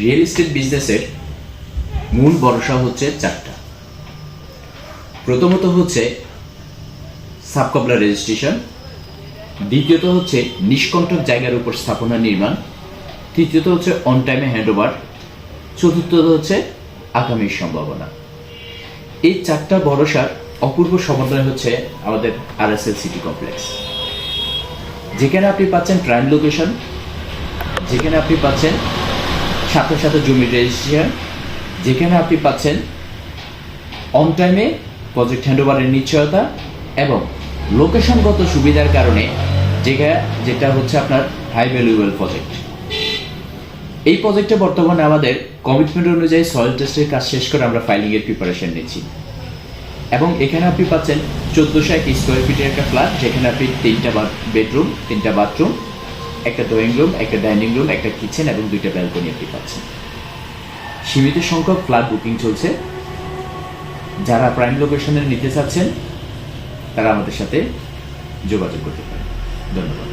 Real estate বিজনেসের মূল ভরসা হচ্ছে চারটা। প্রথমত হচ্ছে সাবকবলা রেজিস্ট্রেশন দ্বিতীয়ত হচ্ছে নিষ্কণ্টক জায়গার উপর স্থাপনা নির্মাণ। তৃতীয়ত হচ্ছে অন টাইমে হ্যান্ডওভার চতুর্থত হচ্ছে আগামীর সম্ভাবনা। এই চারটা ভরসার অপূর্ব সমন্বয় হচ্ছে আমাদের আরএসএল সিটি কমপ্লেক্স যেখানে আপনি পাচ্ছেন প্রাইম লোকেশন যেখানে আপনি পাচ্ছেন সাথে সাথে জমির রেজিস্ট্রেশন যেখানে আপনি পাচ্ছেন অন টাইমে প্রজেক্ট হ্যান্ডওভারের নিশ্চয়তা এবং লোকেশনগত সুবিধার কারণে যেটা যেটা হচ্ছে আপনার হাই ভ্যালুয়েবল প্রজেক্ট এই প্রজেক্টে বর্তমানে আমাদের কমিটমেন্ট অনুযায়ী সয়েল টেস্টের কাজ শেষ করে আমরা ফাইলিংয়ের প্রিপারেশন নিচ্ছি। এবং এখানে আপনি পাচ্ছেন চোদ্দোশো এক স্কোয়ার ফিটের একটা ফ্ল্যাট যেখানে আপনি তিনটা বেডরুম তিনটা বাথরুম একটা ড্রয়িং রুম একটা ডাইনিং রুম একটা কিচেন এবং দুইটা ব্যালকনি আপনি পাচ্ছেন। সীমিত সংখ্যক ফ্ল্যাট বুকিং চলছে। যারা প্রাইম লোকেশনে নিতে চাচ্ছেন, তারা আমাদের সাথে যোগাযোগ করতে পারেন। ধন্যবাদ।